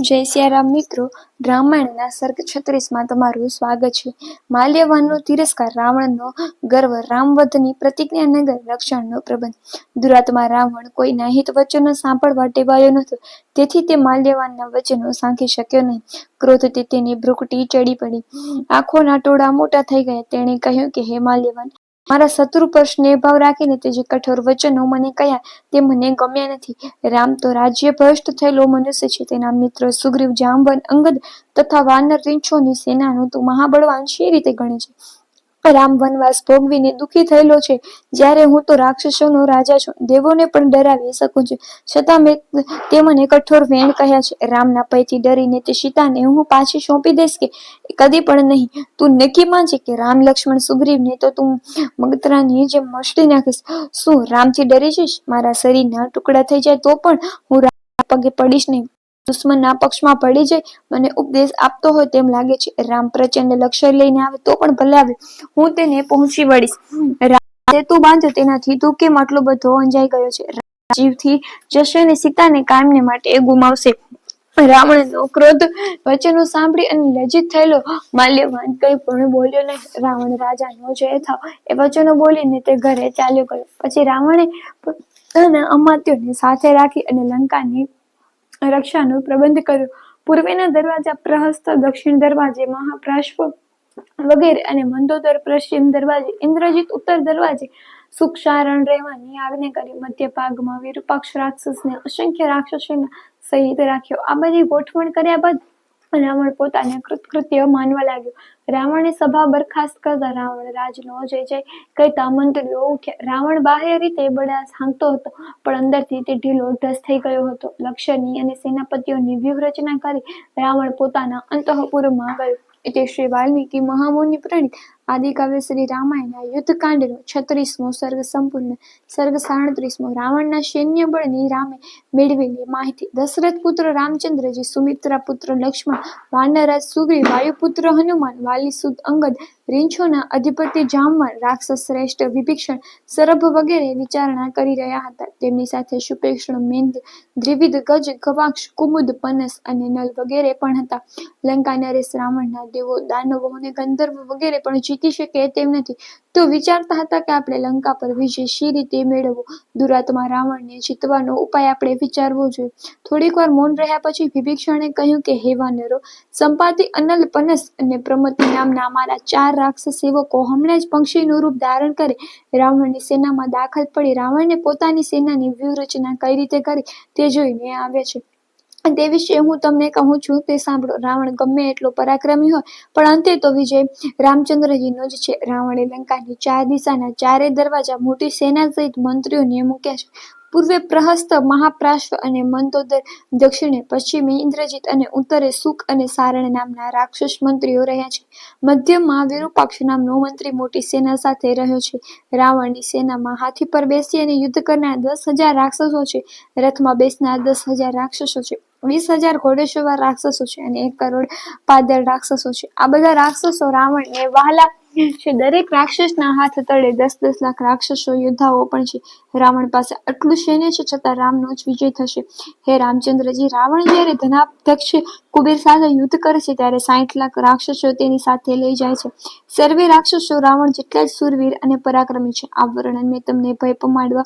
જય સિયારામ મિત્રો. બ્રાહ્મણના સર્ગ છત્રીસમાં તમારું સ્વાગત છે. માલ્યવાનનો તિરસ્કાર રાવણનો ગર્વ રામવધની પ્રતિજ્ઞાનગર રક્ષણનો પ્રબંધ. દુરાત્મા રાવણ કોઈના હિત વચનો સાંભળવા ટેવાયો નહોતો. તેથી તે માલ્યવાનના વચનો સાંખી શક્યો નહીં. ક્રોધથી તેની ભ્રુકટી ચડી પડી. આંખોના ટોળા મોટા થઈ ગયા. તેણે કહ્યું કે, હે માલ્યવાન મારા શત્રુ પર સ્નેહભાવ રાખીને તે જે કઠોર વચનો મને કહ્યા, તે મને ગમ્યા નથી. રામ તો રાજ્ય ભ્રષ્ટ થયેલો મનુષ્ય છે. તેના મિત્ર સુગ્રીવ જાંબન અંગદ તથા વાનર રીંછોની સેનાનું તું મહાબળવાન શી રીતે ગણે છે? રામ વનવાસ ભોગવીને દુઃખી થયેલો છે. જ્યારે હું તો રાક્ષસોનો રાજા છું, દેવોને પણ ડરાવી શકું છું. છતાં મેં તે મને કઠોર વેણ કહ્યા છે. રામના ભયથી ડરીને તે સીતાને હું પાછી સોંપી દઈશ કે કદી પણ નહીં. તું નક્કી માનજે કે રામ લક્ષ્મણ સુગ્રીવને તો તું મગતરાની જેમ મસળી નાખીશ. શું રામથી ડરી જઈશ? મારા શરીરના ટુકડા થઈ જાય તો પણ હું પગે પડીશ નહીં. દુશ્મનના પક્ષમાં પડી જાય મને ઉપદેશ આપતો હોય તેમ લાગે છે. રામ પ્રચંડ લક્ષ્ય લઈને આવે તો પણ ભલે આવે. હું તેને પહોંચી વળીશ. સેતુ બાંધ્યો તેનાથી તું કેમ આટલો બધો અંજાઈ ગયો છે. જીવથી જશે સીતાને કાયમને માટે એ ગુમાવશે રાવણનો ક્રોધ વચનો સાંભળી અને લજ્જિત થયેલો, માલ્યવાન, કંઈ પણ બોલ્યો નહીં. રાવણ રાજાનો જય થાવ એ વચનો બોલીને તે ઘરે ચાલ્યો ગયો. પછી રાવણે પોતાના અમાત્યોને સાથે રાખી અને લંકાની રક્ષાનો પ્રબંધ કર્યો. પૂર્વેના દરવાજા પ્રહસ્ત, દક્ષિણ દરવાજે મહાપ્રાશ્વ વગેરે અને મંદોદર, પશ્ચિમ દરવાજે, ઇન્દ્રજીત ઉત્તર દરવાજે સુક્ષારણ રહેવાની આજ્ઞા કરી. મધ્ય ભાગમાં વિરૂપાક્ષ રાક્ષસને અસંખ્ય રાક્ષસોના સહિત રાખ્યો. આ બધી ગોઠવણ કર્યા બાદ રાવણ પોતાને કૃતકૃત્ય માનવા લાગ્યો. રાવણે સભા બરખાસ્ત કરતા રાવણ રાજનો જય જય કહેતા મંત્રીઓ ઉઠ્યા. રાવણ બાહ્ય રીતે બળાસ હાંકતો હતો, પણ અંદરથી તે ઢીલો ઢસ થઈ ગયો હતો. લક્ષ્યની અને સેનાપતિઓની વ્યૂહરચના કરી રાવણ પોતાના અંતઃપુરમાં ગયો. એટલે શ્રી વાલ્મીકી મહામુનિ પ્રણીત આદિકાવ્ય શ્રી રામાયણના યુદ્ધકાંડનો છત્રીસમો સર્ગ સંપૂર્ણ. સર્ગ સાડત્રીસમો રાવણના સૈન્ય બળની રામે મેળવેલી માહિતી. દશરથ પુત્ર રામચંદ્રજી, સુમિત્રા પુત્ર લક્ષ્મણ, વાનરાજ સુગ્રી વાયુપુત્ર હનુમાન, વાલી સુદ અંગદ, રીંછોના અધિપતિ જામવાન રાક્ષસ શ્રેષ્ઠ વિભીક્ષણ સરભ વગેરે વિચારણા કરી રહ્યા હતા. તેમની સાથે સુપેક્ષણ મેંદ, દ્વિવિધ ગજ ગવાક્ષ કુમુદ, પનસ અને નલ વગેરે પણ હતા. લંકા નરેશ રાવણના દેવો, દાનવો અને ગંધર્વ વગેરે પણ જીતી શકે તેમ નથી. તો વિચારતા હતા કે આપણે લંકા પર વિજય શી રીતે મેળવવો? દુરાત્મા રાવણને જીતવાનો ઉપાય આપણે વિચારવો જોઈએ. થોડીક વાર મૌન રહ્યા પછી વિભીક્ષણે કહ્યું કે, હે વાનરો, સંપાતિ અનલ પનસ અને પ્રમતિ નામના અમારા ચાર રાક્ષસ સેવકો હમણાં જ પંક્ષીનું રૂપ ધારણ કરે. રાવણની સેનામાં દાખલ પડી. રાવણને પોતાની સેનાની વ્યૂહરચના કઈ રીતે કરી તે જોઈને આવે છે. તે વિશે હું તમને કહું છું, તે સાંભળો. રાવણ ગમે એટલો પરાક્રમી હોય, પણ અંતે તો વિજય રામચંદ્રજીનો જ છે. રાવણે લંકાની ચાર દિશાના ચારે દરવાજા મોટી સેના સહિત મંત્રીઓને મૂક્યા છે. પૂર્વે પ્રહસ્ત મહાપ્રાશ્વ અને મંતોદર દક્ષિણે પશ્ચિમે ઇન્દ્રજીત અને ઉત્તરે સુખ અને સારણ નામના રાક્ષસ મંત્રીઓ રહ્યા છે. મધ્યમાં વિરૂપાક્ષ નામનો મંત્રી મોટી સેના સાથે રહ્યો છે. રાવણની સેનામાં હાથી પર બેસી અને યુદ્ધ કરનાર દસ હજાર રાક્ષસો છે. રથમાં બેસનાર દસ હજાર રાક્ષસો છે. વીસ હજાર ઘોડેશ્વર રાક્ષસો છે અને એક કરોડ પાદર રાક્ષસો છે. આ બધા રાક્ષસો રાવણને વહાલા છે. દરેક રાક્ષસના હાથ તળે દસ દસ લાખ રાક્ષસો યોદ્ધાઓ પણ છે. રાવણ પાસે આટલું સૈન્ય છે છતાં રામનો જ વિજય થશે. હે રામચંદ્રજી, રાવણ જ્યારે ધનાધક્ષ કુબેર સાથે યુદ્ધ કરે છે ત્યારે સાઠ લાખ રાક્ષસો તેની સાથે લઈ જાય છે. સર્વે રાક્ષસો રાવણ જેટલા જ સુરવીર અને પરાક્રમી છે. આ વર્ણન મેં તમને ભય પમાડવા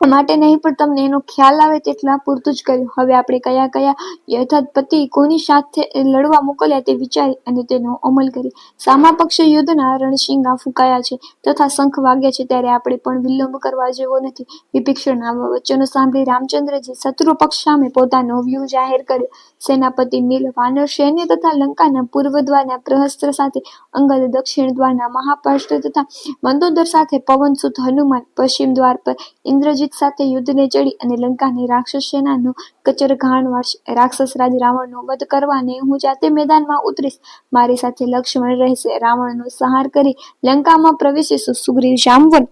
માટે નહીં, પણ તમને એનો ખ્યાલ આવે તેટલા પૂરતું જ કર્યું. હવે આપણે કયા કયા યથાપતિ કોની સાથે લડવા મોકલ્યા તે વિચારી અને તેનો અમલ કરી. સામા પક્ષ યુદ્ધના રણશીંગા ફૂંકાયા છે તથા શંખ વાગ્યા છે ત્યારે આપણે પણ વિલંબ કરવા જેવો નથી. વિભીક્ષણ વચનો સાંભળી રામચંદ્રજી શત્રુ પક્ષ સામે પોતાનો વ્યૂહ જાહેર કર્યો. સેનાપતિ નીલ વાનર સૈન્ય તથા લંકાના પૂર્વ દ્વારના પ્રહસ્ત્ર સાથે અંગદ દક્ષિણ દ્વારના મહાપાષ્ટ તથા મંદોદર સાથે પવનસુત હનુમાન પશ્ચિમ દ્વાર પર ઇન્દ્રજીત સાથે યુદ્ધને ચડી અને લંકાની રાક્ષસ સેનાનો કચરઘાણ વાળશે રાક્ષસ રાજ રાવણનો વધ કરવાને હું જાતે મેદાનમાં ઉતરીશ. મારી સાથે લક્ષ્મણ રહેશે. રાવણનો સંહાર કરી લંકામાં પ્રવેશીશું. સુગ્રીવ જામવન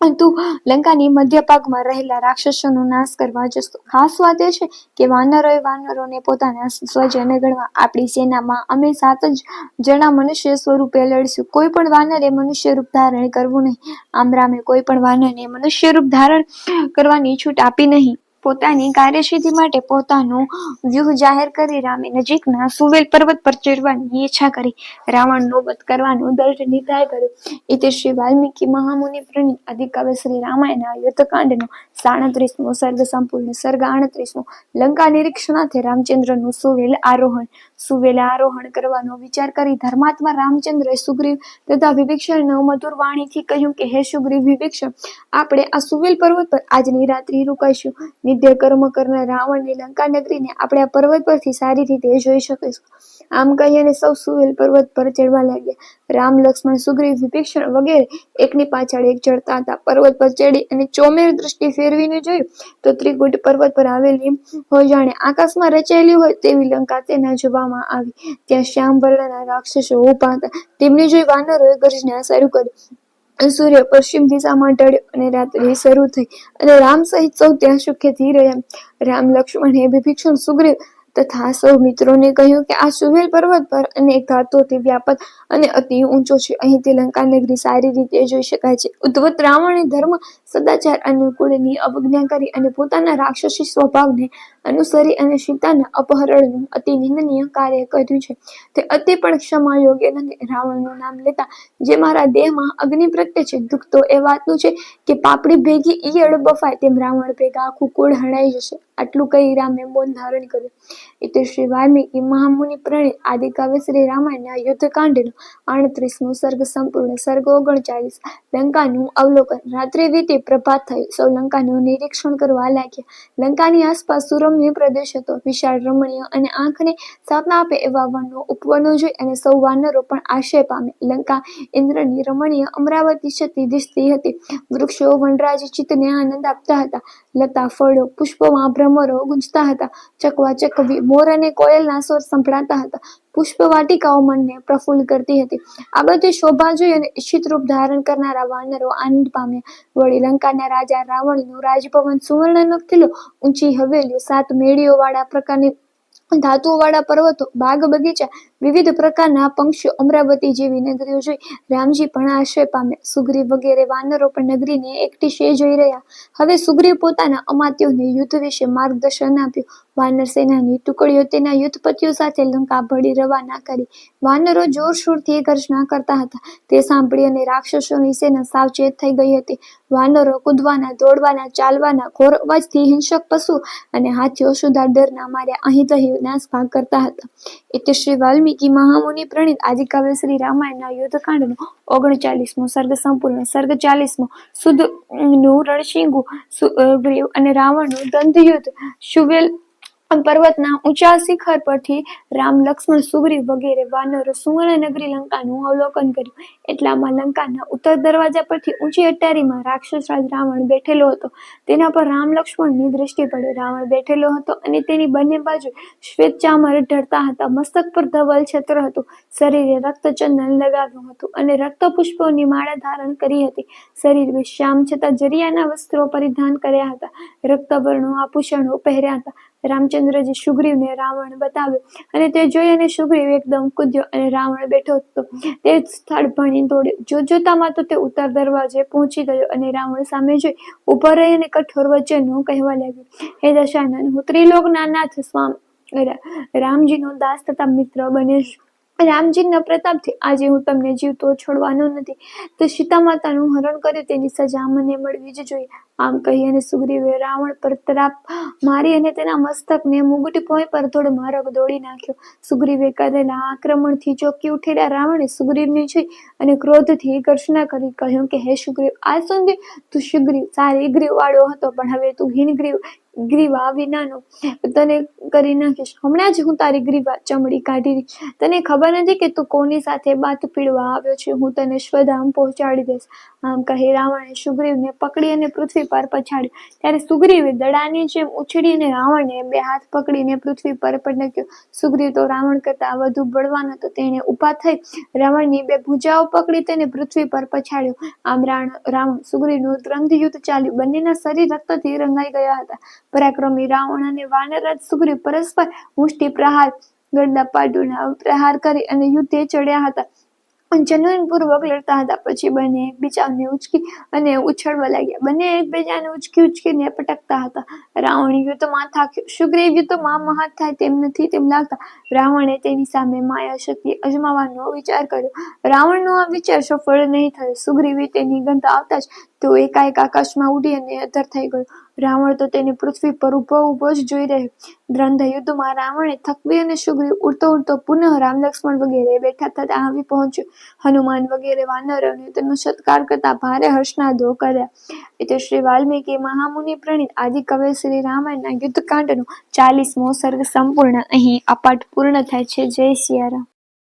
તું લંકાની મધ્ય ભાગમાં રહેલા રાક્ષસોનો નાશ કરવા જશો ખાસ વાત એ છે કે વાનરોએ વાનરોને પોતાના સ્વજન ગણવા આપણી સેનામાં અમે સાત જ જણા મનુષ્ય સ્વરૂપે લડશું. કોઈ પણ વાનરે મનુષ્ય રૂપ ધારણ કરવું નહીં. આમ રામે કોઈ પણ વાનરને મનુષ્ય રૂપ ધારણ કરવાની છૂટ આપી નહીં. પોતાની કાર્યસિદ્ધિ માટે પોતાનું વ્યૂહ જાહેર કરી રામે નજીકના સુવેલ પર્વત પર ચડવાની ઈચ્છા કરી. રાવણનો વધ કરવાનો દૃઢ નિર્ધાર કર્યો. ઇતિ શ્રી વાલ્મીકી મહામુનિ પ્રણીત અધિકાવ્ય શ્રી રામાયણના યુદ્ધકાંડનો સાડત્રીસમો સર્ગ સંપૂર્ણ સર્ગ આડત્રીસમો લંકા નિરીક્ષણાર્થે રામચંદ્રનું સુવેલ આરોહણ સુવેલે આરોહણ કરવાનો વિચાર કરી ધર્માત્મા રામચંદ્રએ સુગ્રીવ તથા વિભીક્ષણ મધુર વાણીથી કહ્યું કે, હે સુગ્રીવ વિભીક્ષણ, આપણે આ સુવેલ પર્વત પર આજની રાત્રિ રોકાઈશું. નિત્ય કર્મ કરનાર રાવણની લંકા નગરીને આપણે આ પર્વત પરથી સારી રીતે જોઈ શકીશું. આમ કહીને સૌ સુવેલ પર્વત પર ચડવા લાગ્યા. રામ, લક્ષ્મણ, સુગ્રીવ, વિભીક્ષણ વગેરે એકની પાછળ એક ચડતા હતા. પર્વત પર ચડી અને ચોમેર દ્રષ્ટિ ફેરવીને જોયું તો ત્રિકુટ પર્વત પર આવેલી હોય જાણે આકાશમાં રચાયેલી હોય તેવી લંકા તેના જોવામાં આવી. ત્યાં શ્યામ રાક્ષસો ઊભા હતા. તેમને જોઈ વાનરોએ ગર્જના શરૂ કરી. સૂર્ય પશ્ચિમ દિશામાં ઢળ્યો અને રાત્રિ શરૂ થઈ અને રામ સહિત સૌ ત્યાં સુખેથી રહ્યા. રામ, લક્ષ્મણ હે વિભીષણ, સુગ્રીવ તથા સૌ મિત્રોને કહ્યું કે આ સુવેલ પર્વત પર અનેક ઘાતોથી વ્યાપક અને અતિ ઊંચો છે. અહીંથી લંકા નગરી સારી રીતે જોઈ શકાય છે. ઉદ્ધવત રાવણે ધર્મ સદાચાર અને કુળની અવજ્ઞા અને પોતાના રાક્ષસી સ્વભાવને અનુસરી અને સીતાના અપહરણનું અતિ નિંદનીય કાર્ય કર્યું છે. તે અતિ પણ ક્ષમા યોગ્ય નથી. રાવણનું નામ લેતા જે મારા દેહમાં અગ્નિ પ્રત્યે છે દુઃખ તો એ વાતનું છે કે પાપડી ભેગી ઈયળ બફાય તેમ રાવણ ભેગા આખું કુળ હણાઈ જશે. આટલું કહી રામે મૌન ધારણ કર્યું. એટલે શ્રી વાલ્મીકી મહામુનિ પ્રણીત આદિકાવ્ય શ્રી રામાયણના યુદ્ધકાંડનો આડત્રીસમો સર્ગ સંપૂર્ણ સર્ગ ઓગણચાલીસ. લંકાનું અવલોકન. રાત્રિ વીતી પ્રભાત થયું સૌ લંકાનું નિરીક્ષણ કરવા લાગ્યા. લંકાની આસપાસ સુરમ્ય પ્રદેશ હતો. વિશાળ રમણીય અને આંખને સાપના આપે એવા વનો ઉપવનો જોઈ અને સૌ વાનરો પણ આશય પામે. લંકા ઇન્દ્રની રમણીય અમરાવતી છતી દિશતી હતી. વૃક્ષો વનરાજ ચિત્તને આનંદ આપતા હતા. લતા ફળો, પુષ્પોમાં ભ્રમરો ગુંજતા હતા. ચકવા ચકવી મોર અને કોયલના સ્વર સંભળાતા હતા. પુષ્પ વાટિકાઓ મનને પ્રફુલ્લ કરતી હતી. આ બધી શોભા જોઈ અને ઈચ્છિત રૂપ ધારણ કરનારા વાનરો આનંદ પામ્યા. વળી લંકાના રાજા રાવણનું રાજભવન સુવર્ણ કિલ્લો ઊંચી હવેલીઓ, સાત મેળીઓ વાળા પ્રકારની ધાતુઓવાળા પર્વતો, બાગ બગીચા વિવિધ પ્રકારના પંક્ષીઓ અમરાવતી જેવી નગરીઓ જોઈ રામજી પણ આશ્રય પામ્યા. સુગ્રીવ વગેરે વાનરો પણ નગરીને એકટીશે જોઈ રહ્યા. હવે સુગ્રીવ પોતાના અમાત્યોને યુદ્ધ વિશે માર્ગદર્શન આપ્યું. વાનર સેનાની ટુકડીઓ તેના યુદ્ધપતિઓ સાથે લંકા ભળી રવાના કરી. વાનરો જોરશોરથી ગર્જના કરતા હતા. તે સાંભળી અને રાક્ષસોની સેના સાવચેત થઈ ગઈ હતી. વાનરો કૂદવાના, દોડવાના, ચાલવાના, ઘોર અવાજથી હિંસક પશુ અને હાથીઓ સુધા ડરના માર્યા. અહીં તહીં નાશ ભાગ કરતા હતા. એટલે શ્રી વાલ્મીકી મહામુનિ પ્રણીત આદિકાવ્ય શ્રી રામાયણના યુદ્ધકાંડનો ઓગણચાલીસમો સર્ગ સંપૂર્ણ સર્ગ ચાલીસમો સુદનું રણસિંગુ સુગ્રીવ અને રાવણનું દંત યુદ્ધ શુવેલ પર્વતના ઊંચા શિખર પરથી રામ, લક્ષ્મણ, સુગ્રીવ વગેરે વાનરો સુવર્ણ નગરી લંકાનું અવલોકન કર્યું. એટલામાં લંકાના ઉત્તર દરવાજા પરથી ઊંચી અટારીમાં રાક્ષસ રાજ રાવણ બેઠેલો હતો. તેના પર રામ, લક્ષ્મણની દ્રષ્ટિ પડે. રાવણ બેઠેલો હતો અને તેની બંને બાજુ શ્વેત ચામર ઢળતા હતા. મસ્તક પર ધવલ છત્ર હતું. શરીરે રક્તચંદન લગાવ્યું હતું અને રક્ત પુષ્પોની માળા ધારણ કરી હતી. શરીર શ્યામ છતાં જરિયાના વસ્ત્રો પરિધાન કર્યા હતા. રક્તવર્ણો, આભૂષણો પહેર્યા હતા. રામચંદ્રજી સુગ્રીવને રાવણ બતાવ્યો અને તે જોઈ અને સુગ્રીવ એકદમ કૂદ્યો અને રાવણ બેઠો હતો. તે સ્થળ ભણી દોડ્યો. જો જોતામાં તો તે ઉત્તર દરવાજે પહોંચી ગયો અને રાવણ સામે જોઈ ઊભો રહી અને કઠોર વચનો કહેવા લાગ્યો. હે દશાનંદ, હું ત્રિલોકના નાથ સ્વામ રામજીનો દાસ તથા મિત્ર બનીશ રામજીના પ્રતાપથી આજે હું તમને જીવતો છોડવાનો નથી. તો સીતા માતાનું હરણ કર્યું, તેની સજા મને મળવી જ જોઈએ. આમ કહી અને સુગ્રીવે રાવણ પર તરાપ મારી અને તેના મસ્તકને મુગટ પોય પર થોડો મારક દોડી નાખ્યો. સુગ્રીવે કરેલા આક્રમણથી ચોકી ઉઠેલા રાવણે સુગ્રીવને જોઈ અને ક્રોધથી ઘર્ષણા કરી કહ્યું કે, હે સુગ્રીવ, આ સુધી તું સુગ્રીવ સારી ગ્રીવ વાળો હતો, પણ હવે તું હીન ગ્રીવ વિનાનો. તને કરી નાખીશ. હમણાં જ હું તારી ગ્રીવા ચમડી કાઢી તને ખબર નથી કે તું કોની સાથે બાત પીડવા આવ્યો છે? હું તને સ્વધામ પહોંચાડી દઈશ. આમ કહી રાવણે સુગ્રીવને પકડી અને પૃથ્વી પર પછાડ્યો. ત્યારે સુગ્રીવે દડાની જેમ ઉછળીને રાવણને બે હાથ પકડીને પૃથ્વી પર પટક્યો. સુગ્રીવ તો રાવણ કરતા વધુ બળવાન હતો. તેણે ઊભા થઈ રાવણની બે ભુજાઓ પકડી તેને પૃથ્વી પર પછાડ્યો. આમ રાવણ સુગ્રીવનું દ્વંદ યુદ્ધ ચાલ્યું. બંનેના શરીર રક્તથી રંગાઈ ગયા હતા. પરાક્રમી રાવણ અને વાનરરાજ સુગ્રીવ પરસ્પર મુષ્ટિ પ્રહાર ગરડા પાટુના પ્રહાર કરી અને યુદ્ધે ચડ્યા હતા. જનૂનપૂર્વક લડતા હતા. પછી બંને એકબીજાને ઉચકી અને ઉછળવા લાગ્યા. બંને એકબીજાને ઉચકી ઉચકીને પટકતા હતા. રાવણ યુદ્ધમાં થાક્યો. સુગ્રીવ યુદ્ધમાં મહાન થાય તેમ નથી તેમ લાગતા. રાવણે તેની સામે માયા શક્તિ અજમાવાનો વિચાર કર્યો. રાવણનો આ વિચાર સફળ નહીં થયો. સુગ્રીવે તેની ગંધ આવતા જ તો એકાએક આકાશમાં ઉડી અને અધર થઈ ગયો. રાવણ તો તેને પૃથ્વી પર ઊભો ઊભો જ જોઈ રહ્યો. દ્રંધ યુદ્ધમાં રાવણે થકવી અને સુગ્રી ઉડતો ઉડતો પુનઃ રામ લક્ષ્મણ વગેરે બેઠા થતા આવી પહોંચ્યો. હનુમાન વગેરે વાનરોને તેનો સત્કાર કરતા ભારે હર્ષનાદો કર્યા. એ તો શ્રી વાલ્મીકી મહામુનિ પ્રણીત આદિ કવિ શ્રી રામાયણના યુદ્ધકાંડનો ચાલીસમો સર્ગ સંપૂર્ણ અહીં અપાટ પૂર્ણ થાય છે. જય સિયારામ.